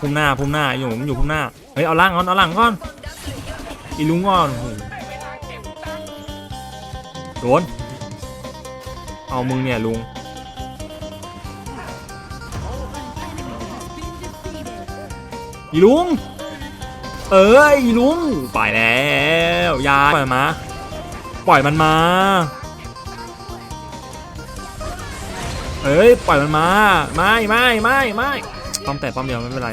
พุ่มหน้าพุ่มหน้าอยู่ผมอยู่พุ่มหน้าเฮ้ยเอาล่างก่อนเอาหลังก่อนอีลุงก่อนโดนเอามึงเนี่ยลุงอีลุงเอ้ยอีลุงไปแล้วยาปล่อยมันมาปล่อยมันมา เอ้ยปล่อยมันมา ไม่ไม่ไม่ไม่ป้อมแต่ป้อมเดียวไม่เป็นไร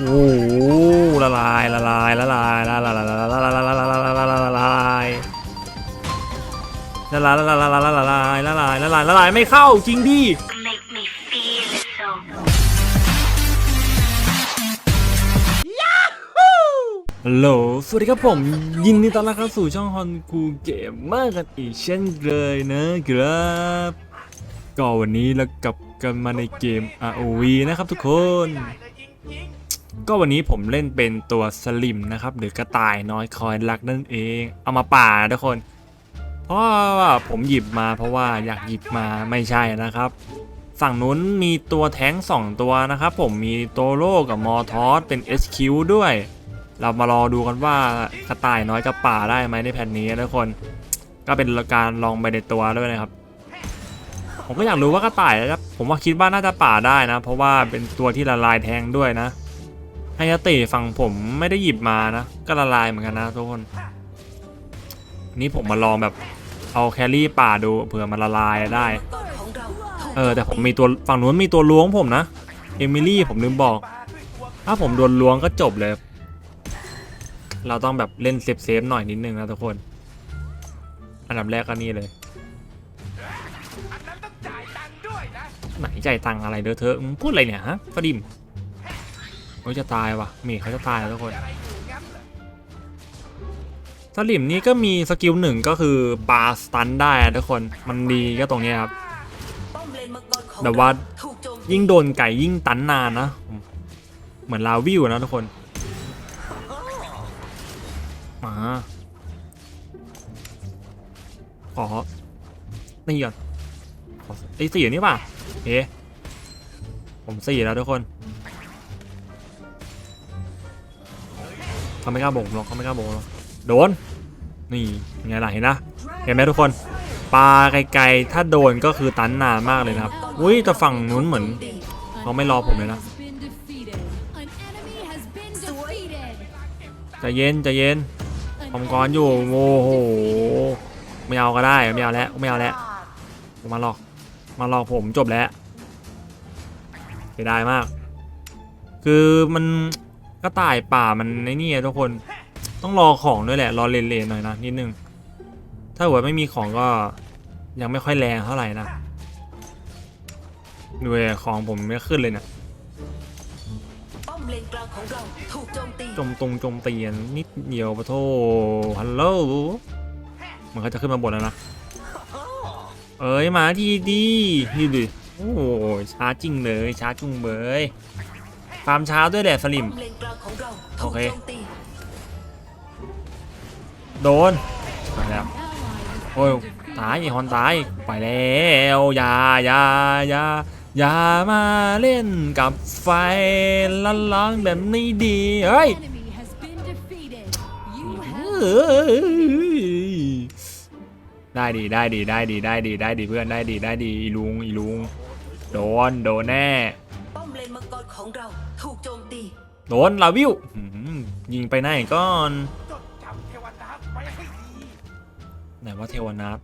โอ้โหละลายละลายละลายละลายละลายละลายละลายละลายละลายละลายละลายละลายละลายละลายละลายละลายละลายไม่เข้าจริงดิ make me feel it so ฮัลโหลสวัสดีครับผมยินดีต้อนรับเข้าสู่ช่องฮอนคูเกมเมอร์กันอีกเช่นเคยนะครับก็วันนี้เรากลับกันมาในเกม ROV นะครับทุกคน ก็วันนี้ผมเล่นเป็นตัวสลิมนะครับ หรือกระต่ายน้อยคอยรักนั่นเอง เอามาป่านะทุกคน เพราะว่าผมหยิบมาเพราะว่าอยากหยิบมาไม่ใช่นะครับ ฝั่งนู้นมีตัวแท้งสองตัวนะครับ ผมมีโตโร่กับมอทอสเป็น SQ ด้วย เรามารอดูกันว่ากระต่ายน้อยกับป่าได้ไหมในแผ่นนี้นะทุกคน ก็เป็นการลองไปในตัวด้วยนะครับผมก็อยากรู้ว่ากระต่ายนะครับผมว่าคิดว่าน่าจะป่าได้นะ เพราะว่าเป็นตัวที่ละลายแทงด้วยนะ ไฮยาเตะฝั่งผมไม่ได้หยิบมานะ ก็ละลายเหมือนกันนะทุกคนนนี้ผมมาลองแบบเอาแครี่ป่าดูเผื่อมันละลายได้ เออแต่ผมมีตัวฝั่งนู้นมีตัวล้วงผมนะ เอมิลี่ผมลืมบอก ถ้าผมโดนล้วงก็จบเลย เราต้องแบบเล่นเซฟเซฟหน่อยนิดนึงนะทุกคน อันดับแรกก็นี่เลยไหนใจายตังอะไรเด้อเธอพูดอะไรเนี่ยฮะฟดิม เขาจะตายว่ะมย์เขาจะตายแล้วทุกคนสลิมนี่ก็มีสกิลหนึ่งก็คือปาสตันได้ทุกคนมันดีก็ตรงนี้ครับแบบว่ายิ่งโดนไก่ยิ่งตันนานนะ เหมือนลาวิวนะทุกคนมาขอนี่ก่อนไอ้สี่อันนี้ป่ะเอ๊ะผมสี่แล้วทุกคน เขาไม่กล้าบ่งหรอกเขาไม่กล้าบ่งหรอกโดน นี่ไงล่ะเห็นนะเห็นไหมทุกคนปลาไกลๆ ถ้าโดนก็คือตันนานมากเลยนะครับ อุ้ยแต่ฝั่งนู้นเหมือนเขาไม่รอผมเลยนะจะเย็นจะเย็นผมกรอยู่ โอ้โห ไม่เอาก็ได้ ไม่เอาแล้ว ไม่เอาแล้วผมมาหลอก มาหลอกผมจบแล้วเสียดายมาก คือมัน ก็ต่ายป่ามันในนี่อะทุกคนต้องรอของด้วยแหละ รอเลนๆหน่อยนะนิดนึง ถ้าเกิดไม่มีของก็ยังไม่ค่อยแรงเท่าไหร่นะดูดิของผมไม่ขึ้นเลยเนะป้อมเลนกลางของเราถูกโจมตรงจมเตียนนิดเดียวปะโทฮัลโหลมันก็จะขึ้นมาบนแล้วนะ เอ้ยมาทีดีนี่ดิโอ้ช้าจริงเลยช้าจุงเบย ฟาร์มช้าด้วยแหละสลิมป้อมเลนกลางของเราโอถูกเคโจมตีโดนไปแล้วโอ้ยตายไอ้ฮอนตายไปแล้วอย่าอย่าอย่าอย่ามาเล่นกับไฟละล้างแบบนี้ดีเฮ้ยเอ้ยได้ดีได้ดีได้ดีได้ดีได้ดีเพื่อนได้ดีได้ดีอีลุงอีลุงโดนโดนแน่ป้อมเลนมังกรของเราถูกโจมตี โดนลาวิวอื้อหือยิงไปไหนก่อนไหนว่าเทวนาท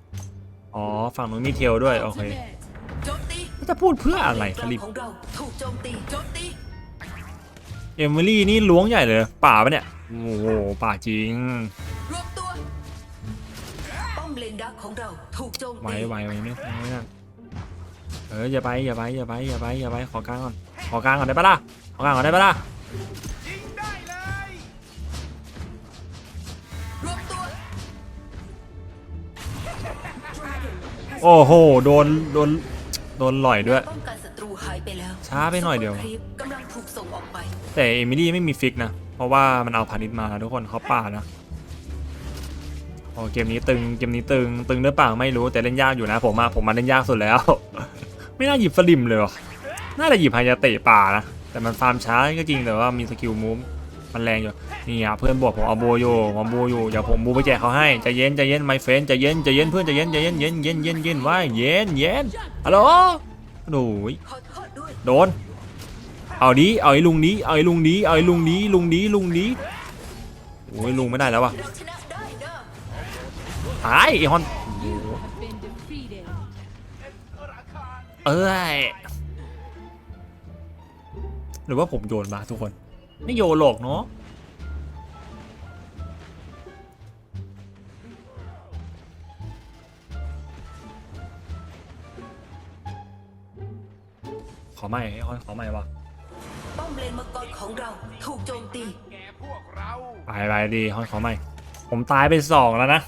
อ๋อ ฝั่งนู้นมีเทลด้วย โอเคโจมตีจะพูดเพื่ออะไรป้สมเลลินปกลางของเราถูกโจมตีโจมตีเอมิลี่นี่ล้วงใหญ่เลย ป่าปะเนี่ย โอ้โห ป่าจริงรวมตัวป้อมเลนดักของเราถูกโจมไหวตีไหวไหวไม่ไม่นั่นเอออย่าไปอย่าไปอย่าไปอย่าไปอย่าไปขอกลางก่อน ขอกลางก่อนได้ปะล่ะ ขอกลางก่อนได้ปะล่ะ รวมตัว โอ้โห โดน โดน โดนหล่อยด้วย ป้องกันศัตรูหายไปแล้วช้าไปหน่อยเดียว ซุปปร์ครีปกำลังถูกส่งออกไป แต่เอมิลี่ไม่มีฟิกนะ เพราะว่ามันเอาพาณิชย์มาทุกคนเขาป่านะโอ้เกมนี้ตึง เกมนี้ตึง ตึงหรือเปล่าไม่รู้แต่เล่นยากอยู่นะ ผมอะผมมาเล่นยากสุดแล้ว ไม่น่าหยิบสลิมเลยว่ะน่าจะหยิบพายาเตะป่านะ แต่มันฟาร์มช้าก็จริงแต่ว่ามีสกิลมูฟมันแรงอยู่นี่อะเพื่อนบอกผมเอาโบอยู่ผมเอาโบอยู่เดี๋ยวผมบูไปแจกเขาให้ใจเย็นใจเย็นไมเฟนใจเย็นใจเย็นเพื่อนใจเย็นใจเย็นเย็นเย็นเย็นเย็นไว้เย็นเย็นฮัลโหลโอ้ยโทษด้วยโดนเอาดีเอาไอ้ลุงนี้เอาไอ้ลุงนี้เอาไอ้ลุงนี้ลุงนี้ลุงนี้โอ้ยลุงไม่ได้แล้ววะเราชนะตายไอ้ฮอนเอ้ย หรือว่าผมโยนมาทุกคน ไม่โยนหรอกเนาะขอไม่ไอ้ฮอนขอไม่วะป้อมเลนมังกรของเราถูกโจมตีไปไปดีฮอนขอไม่ผมตายไปสองแล้วนะ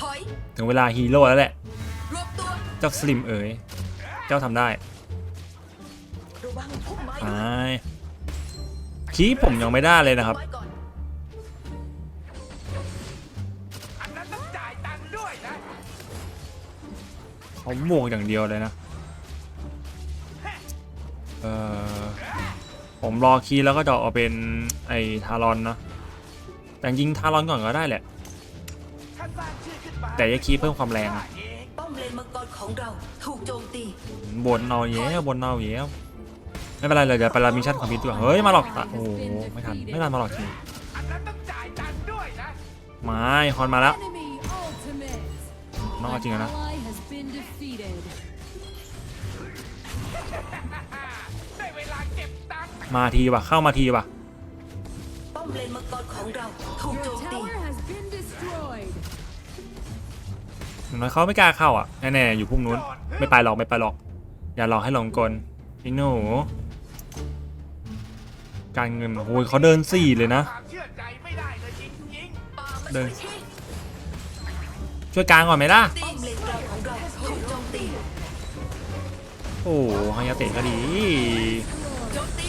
ถอยถึงเวลาฮีโร่แล้วแหละรวบตัวเจ้าสลิมเอ๋ย เจ้าทำได้ระวังพุ่ม ไม้ไปด้วยคีปผมยังไม่ได้เลยนะครับไว้ก่อนเขาบวกอย่างเดียวเลยนะ เออผมรอคีย์แล้วก็จะเอาเป็นไอ้ทารอนนะแต่จริงๆทารอนก่อนก็ได้แหละแต่อยาคีย์เพิ่มความแรงอะป้อมเลนมังกรของเราถูกโจมตี บนเอาเย้บนเอาเย้ ไม่เป็นไรเลยเดี๋ยวไปรามิชชั่นคอมพิวเตอร์เฮ้ยมาหลอกตะโอ้ไม่ทันไม่ทันมาหลอกจริงไม่ฮอนมาแล้วนอกจริงนะมาทีว่ะเข้ามาทีว่ะป้อมเลนมังกรของเราถูกโจมตีน้อยเขาไม่กล้าเข้าอะแน่ๆอยู่พุ่มนู้นไม่ไปหรอกไม่ไปหรอก อย่าหลอกให้หลงกลพี่หนู การเงินโอ้ยเขาเดินสี่เลยนะความเชื่อใจไม่ได้เลยจริงป่ามาเดิช่วนยทีช่วยกลางก่อนไหมล่ะป้อมเลนกลางของเราถูกโจมตีโอ้ฮายาเตะก็ดีโจมตี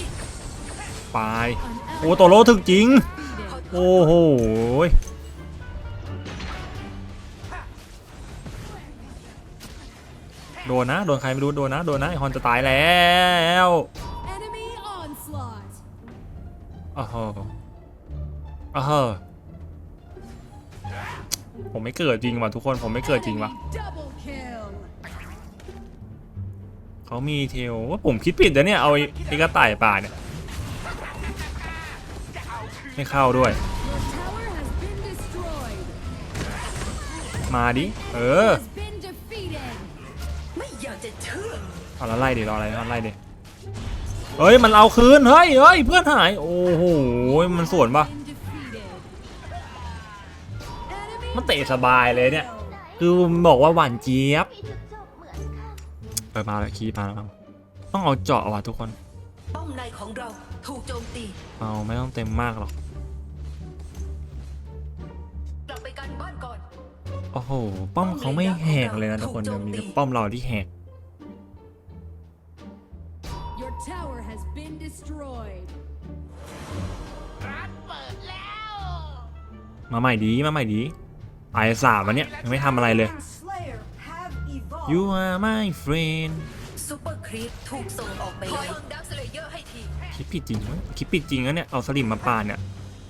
ไป An โอ้โตโรถึกจริง defeated. โอ้โหโดนนะ โดนใครไม่รู้ โดนนะ โดนนะไอฮอนจะตายแล้ว Enemy onslaught. อ้าวอ้าวผมไม่เกิดจริงว่ะทุกคนผมไม่เกิดจริงว่ะเขามีเทลว่าผมคิดผิดนะเนี่ยเอาไอ้กระต่ายป่าเนี่ยไม่เข้าด้วย มาดิ เออ Has been defeated. ไม่อยากจะเอาแล้วไล่ดิรออะไรเอไล่ดิ เฮ้ยมันเอาคืนเฮ้ยเฮ้ยเพื่อนหายโอ้โหมันสวนปะ Been defeated. Enemy มันเตะสบายเลยเนี่ย คือบอกว่าหวานเจี๊ยบเปิดมาแล้วคีย์มาแล้วครับต้องเอาเจาะว่ะทุกคนป้อมในของเราถูกโจมตีเอาไม่ต้องเต็มมากหรอกกลับไปกันบ้านก่อนโอ้โหป้อมเขาไม่แหกเลยนะทุกคนเดี๋ยวมีแต่ป้อมเราที่แหก มาใหม่ดีมาใหม่ดีตายสามวันเนี้ยยังไม่ทำอะไรเลย You are my friend ซูเปอร์ครีปถูกส่งออกไปแล้วดักสเลเยอร์ให้ทีคิดผิดจริงมั้ยคิดผิดจริงนะเนี่ย เอาสลิมมาปาดเนี่ย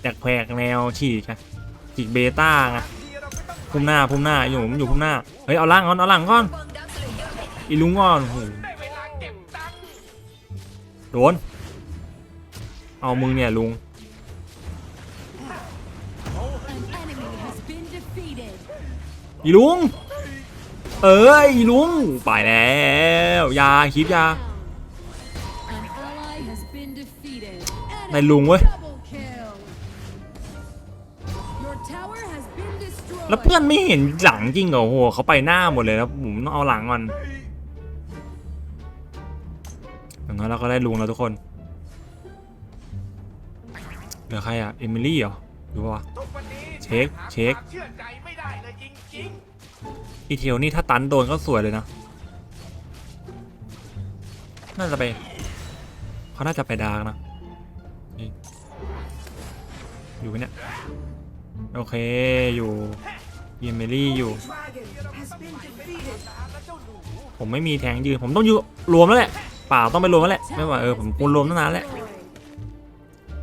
แตกแพกแนวฉีกอะฉีกเบต้าไงทีเราไม่ต้องพุ่มหน้าพุ่มหน้าอยู่ผมอยู่พุ่มหน้า เฮ้ย เอาล่างก่อน เอาล่างก่อน อีลุงก่อนโหได้เวลาเก็บตังค์โดน เอามึงเนี่ยลุง อีลุง เอ้ยอีลุง ไปแล้วยาคลิปยา ในลุงเว้ย แล้วเพื่อนไม่เห็นหลังจริงเหรอโหเขาไปหน้าหมดเลยแล้วผมต้องเอาหลังก่อนอย่างน้อยเราก็ได้ลุงแล้วทุกคนเหลือใครอะ เอมิลี่เหรอหรือว่า ช็คเช็คเชื่อใจไม่ได้เลยจริงอีเทลนี่ถ้าตันโดนก็สวยเลยนะ น่าจะไป เขาน่าจะไปดาร์กนะอยู่ไหมเนี่ย โอเคอยู่เอมิลี่อยู่ ผมไม่มีแทงยืน ผมต้องอยู่รวมแล้วแหละป่าต้องไปรวมแล้วแหละ ไม่ว่าเออผมควรรวมตั้งนานแล้ว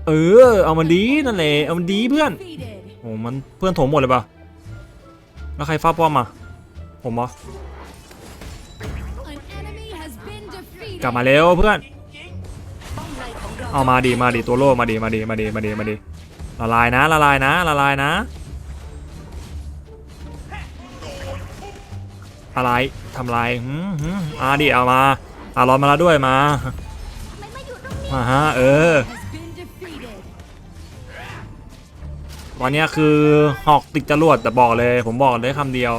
เออ เอามันดีนั่นแหละ เอามันดีเพื่อน โอ้มันเพื่อนโถมหมดเลยป่ะแล้วใครฟ้าป้อมมา ผมเหรอ An enemy has been defeated. กลับมาเร็วเพื่อนจริงป้อมในของเราเอามาดีมาดีตัวโล่มาดีมาดีมาดีมาดีมาดีละลายนะละลายนะละลายนะอะไรทำลายหืมหืมอ่าดิเอามาอารอนมาแล้วด้วยมามาฮะเออ วันนี้คือหอกติดจรวดแต่บอกเลยผมบอกเลยคำเดียว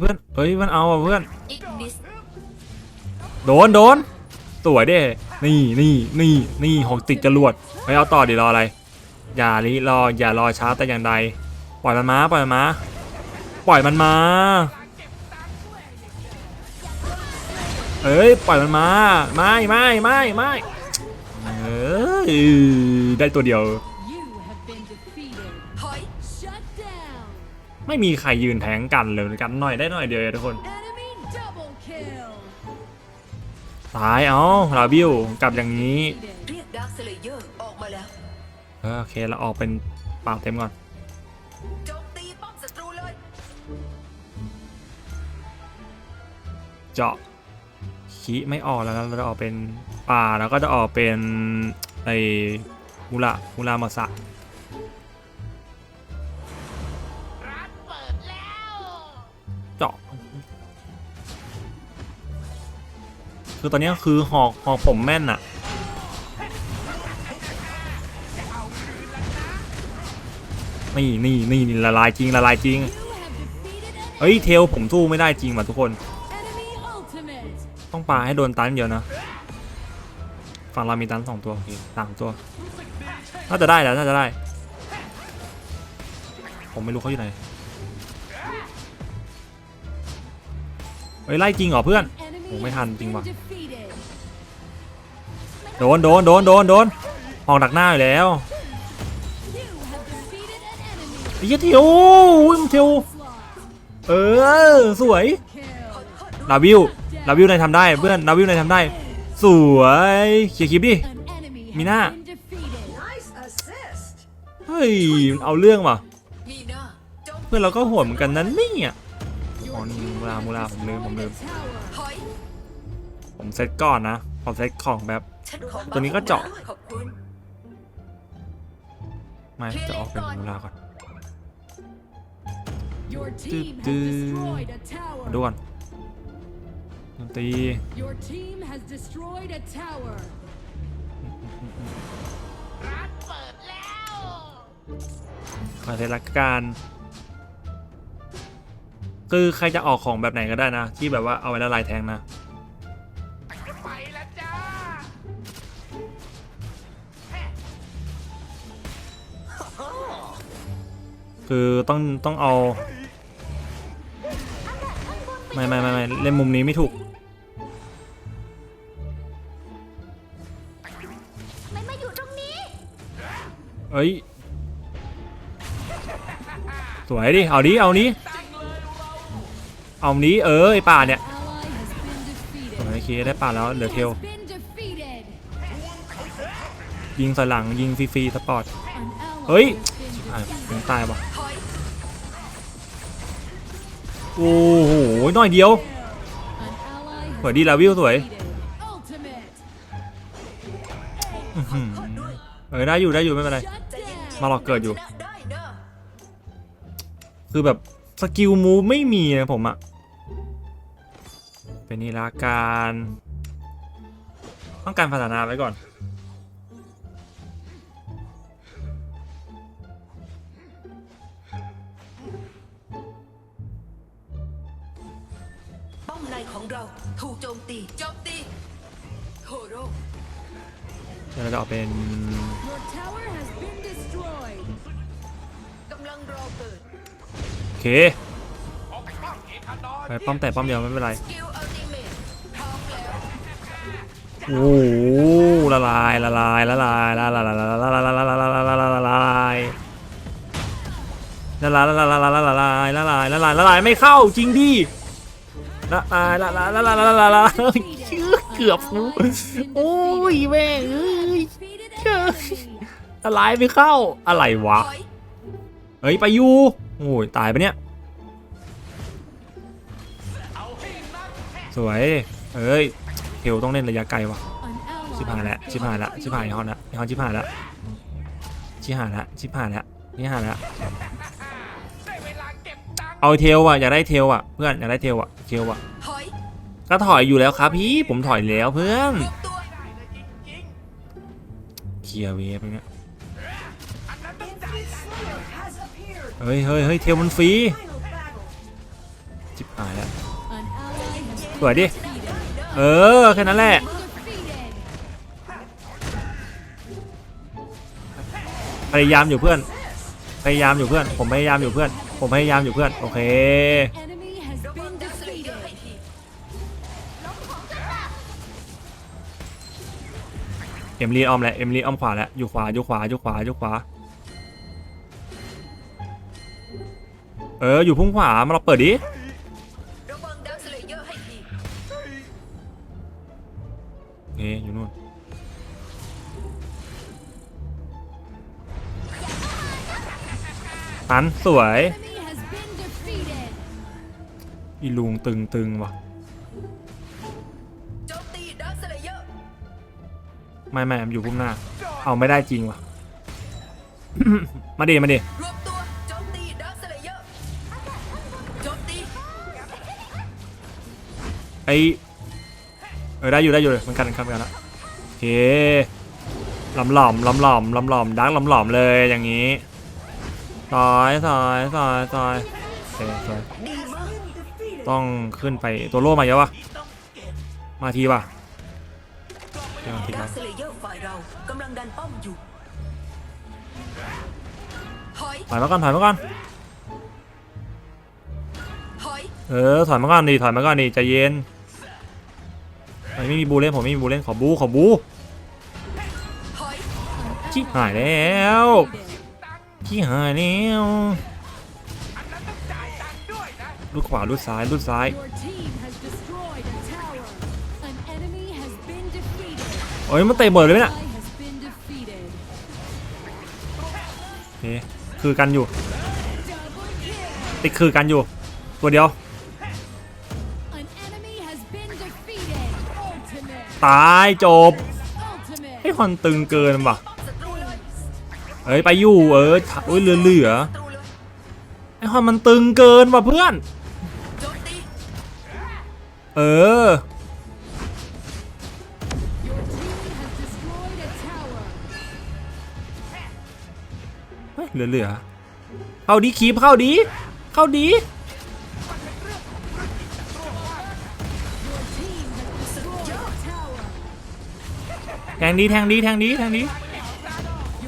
เพื่อนเฮ้ยมันเอาอะเพื่อน โดนโดนสวยเด้นี่นี่นี่นี่หอกติดจรวดไม่เอาต่อดิรออะไร อย่าลิรออย่ารอช้าแต่อย่างใด ปล่อยมันมาปล่อยมันมา ปล่อยมันมา เอ้ยปล่อยมันมา ไม่ไม่ไม่ไม่เออได้ตัวเดียว ไม่มีใครยืนแทงกันเลยกันหน่อยได้หน่อยเดียวเองทุกคน Enemy double kill. ตายเอ้าลาบิวกลับอย่างนี้ Defeated. เรียกดาร์คสเลเยอร์ออกมาแล้วเออโอเคเราออกเป็นปากเต็มก่อนโจมตีป้อมศัตรูเลยเจาะขี้ไม่ออกแล้วนะเราจะออกเป็นป่าแล้วก็จะออกเป็นไอ้มูระมูรามาสะ คือตอนนี้คือหอกหอกผมแม่นอะนี่นี่นี่นี่ละลายจริงละลายจริงเฮ้ยเทลผมสู้ไม่ได้จริงว่ะทุกคน ต้องปาให้โดนตันเดียวนะฝั่งเรามีตันสองตัวโอเคสามตัวน่าจะได้แล้วน่าจะได้ ผมไม่รู้เขาอยู่ไหนเฮ้ยไล่จริงเหรอเพื่อน Enemy โอ้ไม่ทันจริงว่ะ โดนโดนโดนโดนโดนหอกดักหน้าอยู่แล้ว You have defeated an enemy. ไอ้เหี้ยเทียวอุ้ยมันเทียวเออสวยลาวิวลาวิวนายทำได้เพื่อนลาวิวนายทำได้ สวยเคลียคลิปดิ An enemy has Mina. been defeated. Nice assist เฮ้ยมันเอาเรื่องว่ะเพื่อนเราก็โหดเหมือนกันนั้นนี่อะ Your Oh, team mula, has mula, ผมลืมผมลืมผมเซตก่อนนะผมเซตของแบบ ฉันขอตัวนี้ก็เจาะ ขอบคุณ ไม่ จะออกเป็นมูลาก่อน Your team has do. destroyed a มาดู tower. ก่อนดนตรี Your team has destroyed a tower. ร้านเปิดแล้วขอเซตละกันคือใครจะออกของแบบไหนก็ได้นะ ที่แบบว่าเอาไว้ละลายแทงนะ คือต้องต้องเอา ไม่ไม่ไม่ไม่เล่นมุมนี้ไม่ถูกมันมาอยู่ตรงนี้ เอ้ย สวยดิ เอาดิ เอานี้ เอานี้เออไอป่าเนี่ย Ally has been defeated. โอเคได้ป่าแล้วเหลือเทล Has been defeated. ยิงใส่หลังยิงฟรีๆสปอร์ต An ally เฮ้ยผมตายว่ะโอ้โหน้อยเดียวสวยดีลาวิวสวยเออได้อยู่ได้อยู่ไม่เป็นไรมาหลอกเกิดอยู่ คือแบบสกิลมูไม่มีนะผมอะเป็นนี่ละการ ต้องการพัฒนาไว้ก่อน อมในของเราถูกโจมตีโจมตีโฮโร่เดี๋ยวเราจะเอาเป็น Your tower has been destroyed. กำลังรอเกิดโอเคออกป้อมเอกานอนไปป้อมแต่ป้อมเดียวไม่เป็นไร สกิลอัลติเมทพร้อมแล้วโอ้โหละลายละลายละลายละลายละลายละลายละลายละลายละลายละลายละลายละลายละลายละลายละลายละลายละลายละลายไม่เข้าจริงดิ ละลายละลายละลายละลายละลาย Defeated. เกือบกูโอ้ยแม่เอ้ยอะไรไม่เข้าอะไรวะเฮ้ยไปอยู่โอ้ยตายปะเนี่ยสวยเอ้ยเทลต้องเล่นระยะไกลวะชิบหายแล้วชิบหายล้วชิบหายไอ้ฮอนละฮอนชิบหายแล้วชิบหายล้วชิบหายล้วชิบหายล้วได้เวลา เอาเทลอะอยากได้เทลอะเพื่อนอยากได้เทลอะเทลอะก็ถอยอยู่แล้วครับพี่ผมถอยแล้วเพื่อนเคลียร์เวฟเนี่ยๆอันนั้นต้องจ่ายเฮ้ยเฮ้ยเฮ้ยเทลมันฟรีชิบหายแล้วสวยดิเออแค่นั้นแหละพยายามอยู่เพื่อน พยายามอยู่เพื่อน ผมพยายามอยู่เพื่อน ผมพยายามอยู่เพื่อน โอเคเอ็มลีอ้อมแล้วเอ็มลีอ้อมขวาแล้วอยู่ขวาอยู่ขวาอยู่ขวาอยู่ขวา เออ อยู่พุ่งขวา มาเราเปิดดิเลเยอร์ให้อยู่นู่นหันสวย อีลุงตึงตึงว่ะโจมตีดักสเลเยอร์ไม่ไม่มันอยู่พุ่มหน้า เอาไม่ได้จริงว่ะมาดิมาดิรวมตัวโจมตีดักสเลเยอร์โจมตีไอเออได้อยู่ได้อยู่เลยมันกันกันกันละโอเคลำหล่อมลำหล่อมลำหล่อมดักลำหล่อมเลยอย่างนี้ซอยซอยซอยซอยโอเคซอยดีมาก ต้องขึ้นไปตัวโล่มาเยอะวะมาทีป่ะเดี๋ยวมาทีดันะกสเลเยอร์ฝ่ายเรากำลังดันป้อมอยู่ถอยถอยมาก่อนถอยมาก่อนถอยเออถอยมาก่อนดิถอยมาก่อนดิใจเย็นไม่ไม่มีบูเล่นผมไม่มีบูเล่นขอบูขอบูถอยชิบหายแล้ว Defeated. ชิบหายแล้ว ลูกขวาลูกซ้ายลูกซ้าย Your team has destroyed a tower. An enemy has been defeated. โอ้ยมันเตะเบิดเลยไหมเนี่ย Ally has been defeated. โอเคคือกันอยู่ Double kill. ติดคือกันอยู่ ตัวเดียว An enemy has been defeated. Ultimate. ตายจบ Ultimate. ไอ้ฮอนตึงเกินว่ะศัตรูเลยเอ้ยไปอยู่เออโอ้ยเหลือเหลือศัตรูเลยไอ้ฮอนมันตึงเกินว่ะเพื่อนโจมตี เออเฮ้เหลือเหลือเข้าดีคีบเข้าดี เข้าดี แทงดีแทงดีแทงดีแทงดี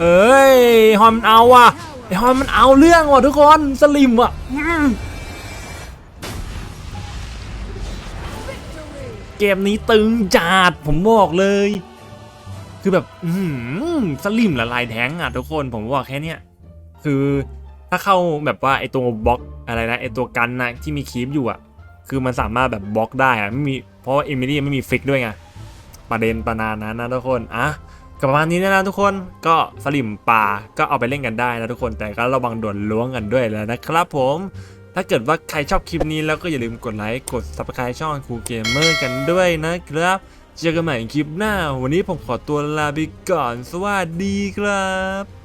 เอ้ย ฮอนมันเอาว่ะไอฮอนมันเอาเรื่องว่ะทุกคน สลิมว่ะ เกมนี้ตึงจัดผมบอกเลย คือแบบอืสลิมละลายแทงอะทุกคนผมบอกแค่เนี้ยคือถ้าเข้าแบบว่าไอตัวบล็อกอะไรนะไอตัวกันนะที่มีคีปอยู่อะ คือมันสามารถแบบบล็อกได้อะไม่มีเพราะเอมิลี่ไม่มีฟิกด้วยไงประเด็นประนานนั้นนะทุกคนอะกับประมาณนี้นะทุกคนก็สลิมป่าก็เอาไปเล่นกันได้นะทุกคนแต่ก็ระวังโดนล้วงกันด้วยแล้วนะครับผม ถ้าเกิดว่าใครชอบคลิปนี้แล้วก็อย่าลืมกดไลค์ กด subscribe ช่องครูเกมเมอร์กันด้วยนะครับ เจอกันใหม่คลิปหน้า วันนี้ผมขอตัวลาไปก่อน สวัสดีครับ